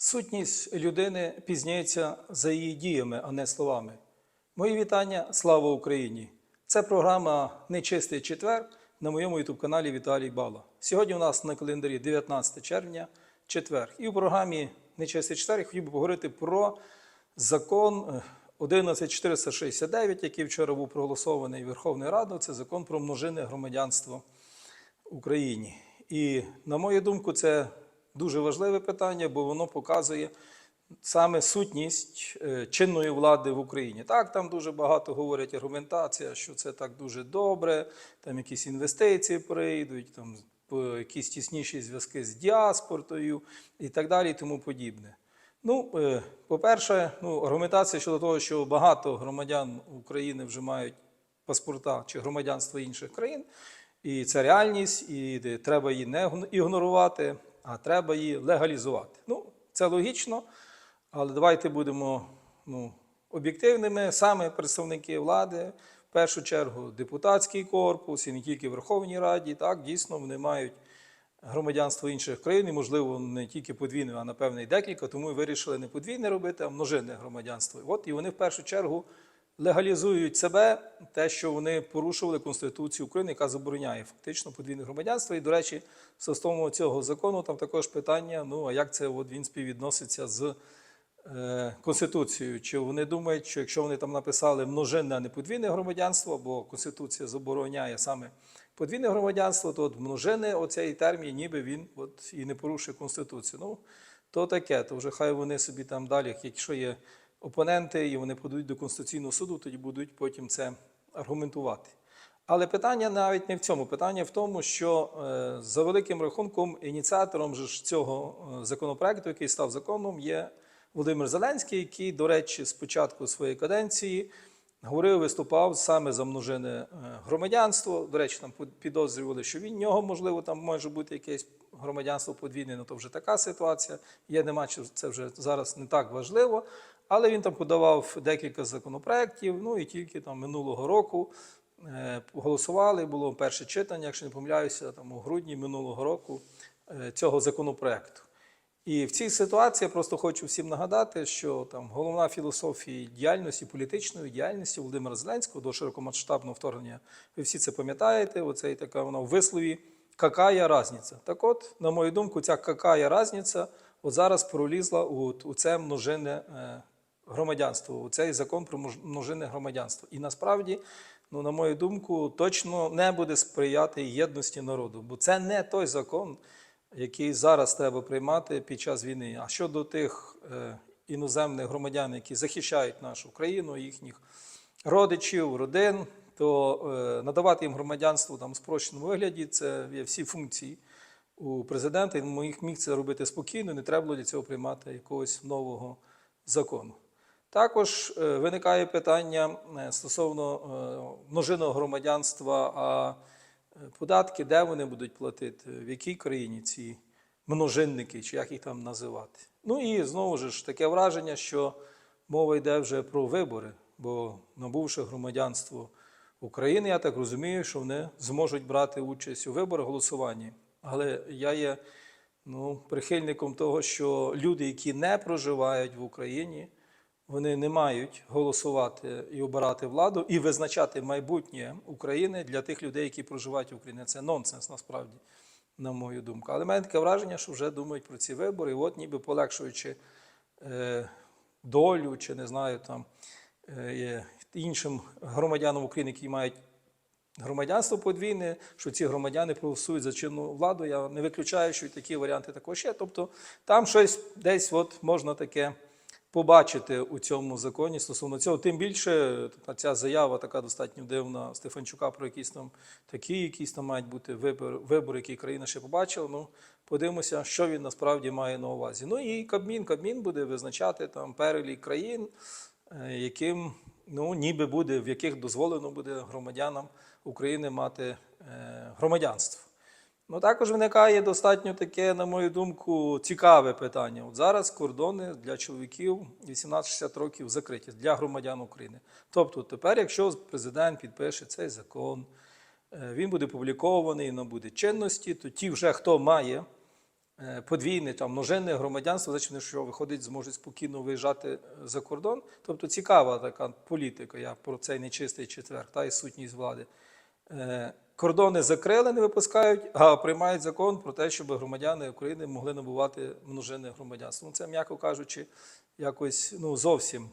Сутність людини пізнається за її діями, а не словами. Мої вітання, слава Україні! Це програма Нечистий четвер на моєму ютуб-каналі Віталій Бала. Сьогодні у нас на календарі 19 червня, четвер. І у програмі Нечистий четвер я хотів би поговорити про закон е, 11469, який вчора був проголосований Верховною Радою. Це закон про множинне громадянство Україні. І, на мою думку, це дуже важливе питання, бо воно показує саме сутність е, чинної влади в Україні. Так, там дуже багато говорять аргументація, що це так дуже добре, там якісь інвестиції прийдуть, там якісь тісніші зв'язки з діаспортою і так далі, і тому подібне. Ну, е, по-перше, ну, аргументація щодо того, що багато громадян України вже мають паспорта чи громадянство інших країн, і це реальність, і треба її не гн- ігнорувати, а треба її легалізувати. Ну, це логічно, але давайте будемо ну, об'єктивними. Саме представники влади, в першу чергу депутатський корпус, і не тільки в Верховній Раді, так, дійсно вони мають громадянство інших країн, і, можливо, не тільки подвійне, а напевне і декілька, тому і вирішили не подвійне робити, а множинне громадянство. От і вони в першу чергу легалізують себе, те, що вони порушували Конституцію України, яка забороняє фактично подвійне громадянство. І, до речі, стосовно цього закону там також питання: ну а як це от він співвідноситься з е, Конституцією? Чи вони думають, що якщо вони там написали множинне, а не подвійне громадянство, бо Конституція забороняє саме подвійне громадянство, то от множинне оцей термін, ніби він от і не порушує Конституцію. Ну, то таке, то вже хай вони собі там далі, якщо є опоненти, і вони подають до Конституційного суду, тоді будуть потім це аргументувати. Але питання навіть не в цьому. Питання в тому, що е, за великим рахунком ініціатором ж цього е, законопроекту, який став законом, є Володимир Зеленський, який, до речі, з початку своєї каденції говорив, виступав саме за множине громадянство. До речі, там підозрювали, що він нього можливо там може бути якесь громадянство подвійне, ну то вже така ситуація. Я не бачу, це вже зараз не так важливо. Але він там подавав декілька законопроєктів, ну і тільки там минулого року е, голосували, було перше читання, якщо не помиляюся, там у грудні минулого року е, цього законопроекту. І в цій ситуації я просто хочу всім нагадати, що там головна філософія діяльності, політичної діяльності Володимира Зеленського до широкомасштабного вторгнення. Ви всі це пам'ятаєте, оцей така вона в вислові какая разниця. Так от, на мою думку, ця какая разниця от зараз пролізла у, це множинне е, громадянство, цей закон про множинне громадянство. І насправді, ну, на мою думку, точно не буде сприяти єдності народу, бо це не той закон, який зараз треба приймати під час війни. А щодо тих е, іноземних громадян, які захищають нашу країну, їхніх родичів, родин, то е, надавати їм громадянство там в спрощеному вигляді це є всі функції у президента. І міг це робити спокійно, не треба було для цього приймати якогось нового закону. Також е, виникає питання е, стосовно е, множинного громадянства, а податки, де вони будуть платити, в якій країні ці множинники, чи як їх там називати. Ну і знову ж таке враження, що мова йде вже про вибори, бо набувши громадянство України, я так розумію, що вони зможуть брати участь у виборах голосуванні. Але я є ну, прихильником того, що люди, які не проживають в Україні, вони не мають голосувати і обирати владу і визначати майбутнє України для тих людей, які проживають в Україні. Це нонсенс насправді, на мою думку. Але мене таке враження, що вже думають про ці вибори, і от ніби полегшуючи е, долю чи не знаю там е, іншим громадянам України, які мають громадянство подвійне, що ці громадяни проголосують за чинну владу. Я не виключаю, що і такі варіанти також є. Тобто там щось десь от можна таке побачити у цьому законі стосовно цього. Тим більше ця заява така достатньо дивна Стефанчука про якісь там такі, якісь там мають бути вибори, вибори, які країна ще побачила. Ну, подивимося, що він насправді має на увазі. Ну і Кабмін, Кабмін буде визначати там перелік країн, е, яким ну, ніби буде, в яких дозволено буде громадянам України мати е, громадянство. Ну, також виникає достатньо таке, на мою думку, цікаве питання. От зараз кордони для чоловіків 18-60 років закриті для громадян України. Тобто, тепер, якщо президент підпише цей закон, е, він буде публікований, набуде чинності, то ті вже, хто має е, подвійне там множинне громадянство, значить що виходить, зможуть спокійно виїжджати е, за кордон. Тобто цікава така політика. Я про цей нечистий четвер та і сутність влади. Кордони закрили, не випускають, а приймають закон про те, щоб громадяни України могли набувати множинне громадянство. Ну, це, м'яко кажучи, якось ну, зовсім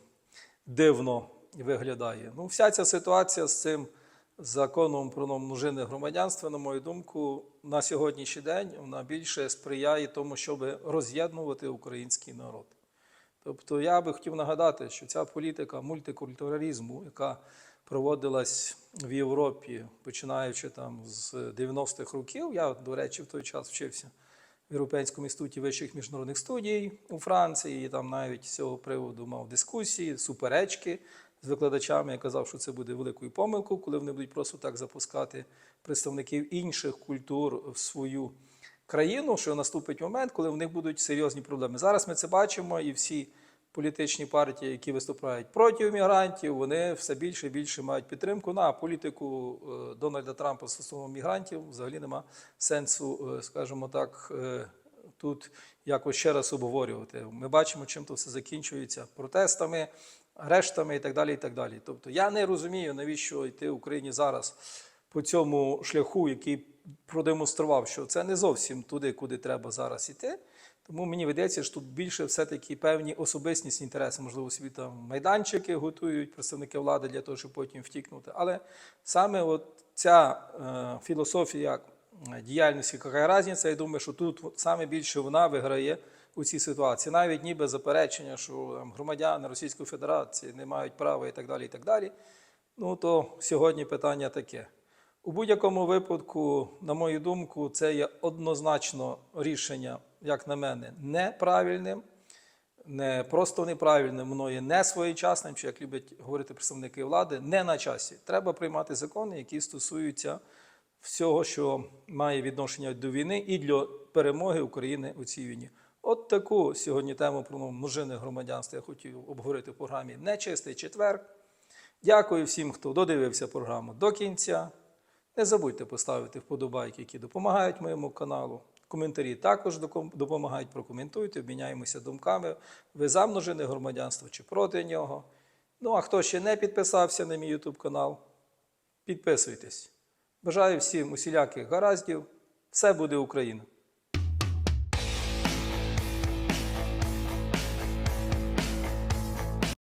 дивно виглядає. Ну, вся ця ситуація з цим законом про множинне громадянство, на мою думку, на сьогоднішній день вона більше сприяє тому, щоб роз'єднувати український народ. Тобто я би хотів нагадати, що ця політика мультикультуралізму, яка проводилась в Європі, починаючи там з 90-х років, я, до речі, в той час вчився в Європейському інституті вищих міжнародних студій у Франції, і там навіть з цього приводу мав дискусії, суперечки з викладачами. Я казав, що це буде великою помилкою, коли вони будуть просто так запускати представників інших культур в свою країну, що наступить момент, коли в них будуть серйозні проблеми. Зараз ми це бачимо, і всі політичні партії, які виступають проти мігрантів, вони все більше і більше мають підтримку. На політику е, Дональда Трампа стосовно мігрантів взагалі нема сенсу, е, скажімо так, е, тут якось ще раз обговорювати. Ми бачимо, чим то все закінчується протестами, арештами і так далі. І так далі. Тобто я не розумію, навіщо йти в Україні зараз по цьому шляху, який продемонстрував, що це не зовсім туди, куди треба зараз іти. Тому мені видається, що тут більше все-таки певні особистісні інтереси, можливо, собі там майданчики готують представники влади для того, щоб потім втікнути. Але саме от ця е, філософія діяльності яка різниця, я думаю, що тут от саме більше вона виграє у цій ситуації. Навіть ніби заперечення, що там, громадяни Російської Федерації не мають права і так далі. і так далі. Ну то сьогодні питання таке. У будь-якому випадку, на мою думку, це є однозначно рішення, як на мене, неправильним, не просто неправильним, воно є не своєчасним, чи як люблять говорити представники влади, не на часі. Треба приймати закони, які стосуються всього, що має відношення до війни і для перемоги України у цій війні. От таку сьогодні тему про множинне громадянство я хотів обговорити в програмі Нечистий четвер. Дякую всім, хто додивився програму до кінця. Не забудьте поставити вподобайки, які допомагають моєму каналу. Коментарі також допомагають. Прокоментуйте, обміняємося думками. Ви за множини громадянство чи проти нього. Ну а хто ще не підписався на мій YouTube канал, підписуйтесь. Бажаю всім усіляких гараздів. Все буде Україна!